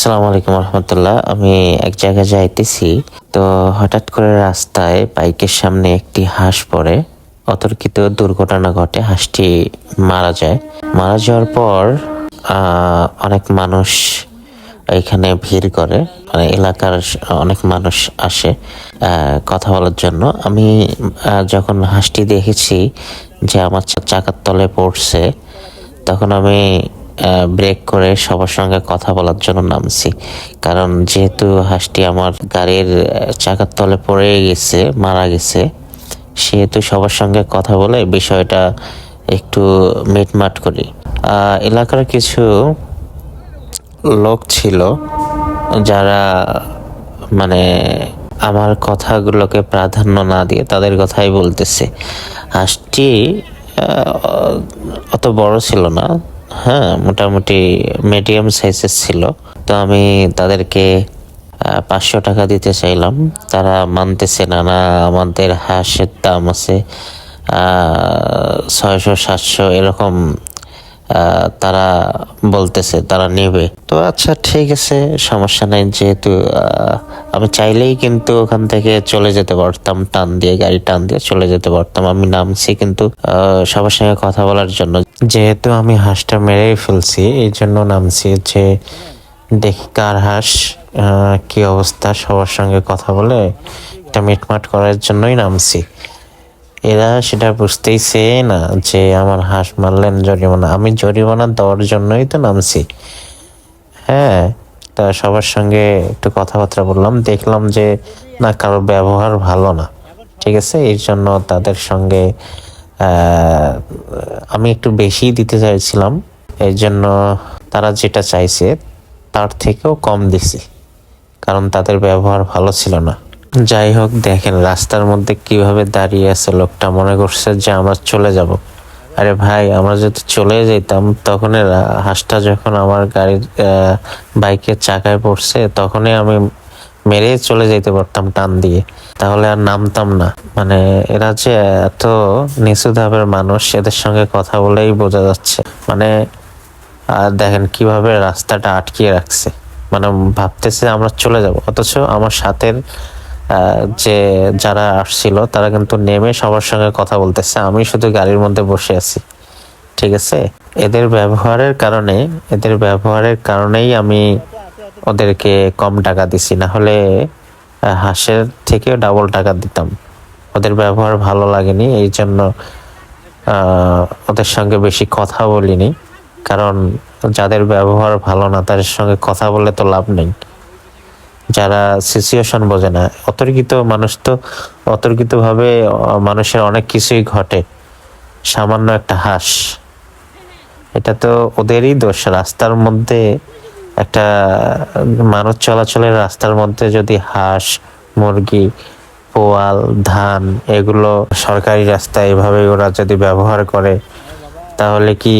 আসসালামু আলাইকুম রহমতুল্লাহ। আমি এক জায়গায় যাইতেছি, তো হঠাৎ করে রাস্তায় বাইকের সামনে একটি হাঁস পড়ে। অতর্কিত দুর্ঘটনা ঘটে, হাঁসটি মারা যায়। মারা যাওয়ার পর অনেক মানুষ এখানে ভিড় করে মানে এলাকার অনেক মানুষ আসে কথা বলার জন্য। আমি যখন হাঁসটি দেখেছি যে আমার চাকার তলে পড়ছে, তখন আমি ব্রেক করে সবার সঙ্গে কথা বলার জন্য নামছি। কারণ যেহেতু হাঁসটি আমার গাড়ির চাকার তলে পড়ে গেছে, মারা গেছে, সেহেতু সবার সঙ্গে কথা বলে বিষয়টা একটু মিটমাট করি। এলাকার কিছু লোক ছিল যারা মানে আমার কথাগুলোকে প্রাধান্য না দিয়ে তাদের কথাই বলতেছে। হাঁসটি অত বড় ছিল না হ্যাঁ মোটামুটি মিডিয়াম সাইজের ছিল। তো আমি তাদেরকে পাঁচশো টাকা দিতে চাইলাম। তারা মানতেছে না না আমাদের হাঁসের দাম আছে ছয়শো, সাতশো, এরকম তারা বলতেছে, তারা নেবে। তো আচ্ছা ঠিক আছে, সমস্যা নাই, যেহেতু আমি চাইলেই কিন্তু ওখান থেকে চলে যেতে পারতাম, টান দিয়ে, গাড়ি টান দিয়ে চলে যেতে পারতাম। আমি নামছি কিন্তু সবার সঙ্গে কথা বলার জন্য। যেহেতু আমি হাঁসটা মেরেই ফেলছি, এই জন্য নামছি যে, দেখি কার হাঁস কি অবস্থা, সবার সঙ্গে কথা বলে এটা মিটমাট করার জন্যই নামছি। এরা সেটা বুঝতেই বুঝতেইছে না যে, আমার হাঁস মারলেন জরিমানা। আমি জরিমানা দেওয়ার জন্যই তো নামছি। হ্যাঁ তা সবার সঙ্গে একটু কথাবার্তা বললাম। দেখলাম যে, না কারোর ব্যবহার ভালো না, ঠিক আছে? এর জন্য তাদের সঙ্গে আমি একটু বেশি দিতে চাইছিলাম। এই জন্য তারা যেটা চাইছে, তার থেকেও কম দিছি, কারণ তাদের ব্যবহার ভালো ছিল না। যাই হোক, দেখেন, রাস্তার মধ্যে কীভাবে দাঁড়িয়ে আছে লোকটা, মনে করছে যে, আমরা চলে যাব। আরে ভাই, আমরা যদি চলে যেতাম, তখন হাঁসটা যখন আমার গাড়ির বাইকের চাকায় পড়ছে, তখনই আমি মেরে চলে যেতে পারতাম টান দিয়ে। তাহলে আর নামতাম না। মানে এরা যে এত নিচু ধাপের মানুষ, এদের সঙ্গে কথা বলেই বোঝা যাচ্ছে। মানে আর দেখেন কীভাবে রাস্তাটা আটকিয়ে রাখছে। মানে ভাবতেছে আমরা চলে যাব, অথচ আমার সাথের যে যারা আসছিল, তারা কিন্তু নেমে সবার সঙ্গে কথা বলতেছে। আমি শুধু গাড়ির মধ্যে বসে আছি। ঠিক আছে? এদের ব্যবহারের কারণে, এদের ব্যবহারের কারণেই আমি ওদেরকে কম টাকা দিছি। না হলে হাঁসের থেকেও ডাবল টাকা দিতাম। ওদের ব্যবহার ভালো লাগেনি, এই জন্য ওদের সঙ্গে বেশি কথা বলিনি। কারণ, যাদের ব্যবহার ভালো না, তাদের সঙ্গে কথা বলে তো লাভ নেই। যারা সিচুয়েশন বোঝে না। অতর্কিত মানুষ তো অতর্কিত ভাবে মানুষের অনেক কিছুই ঘটে। সামান্য একটা হাঁস। এটা তো ওদেরই দোষ। রাস্তার মধ্যে একটা মানুষ চলাচলের রাস্তার মধ্যে যদি হাঁস, মুরগি, পোয়াল, ধান এগুলো সরকারি রাস্তায় এভাবে ওরা যদি ব্যবহার করে, তাহলে কি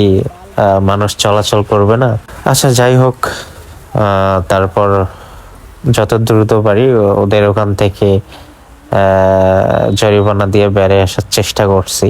মানুষ চলাচল করবে না? আচ্ছা যাই হোক তারপর যত দ্রুত পারি ওদের ওখান থেকে জরিমানা দিয়ে বেড়ে আসার চেষ্টা করছি।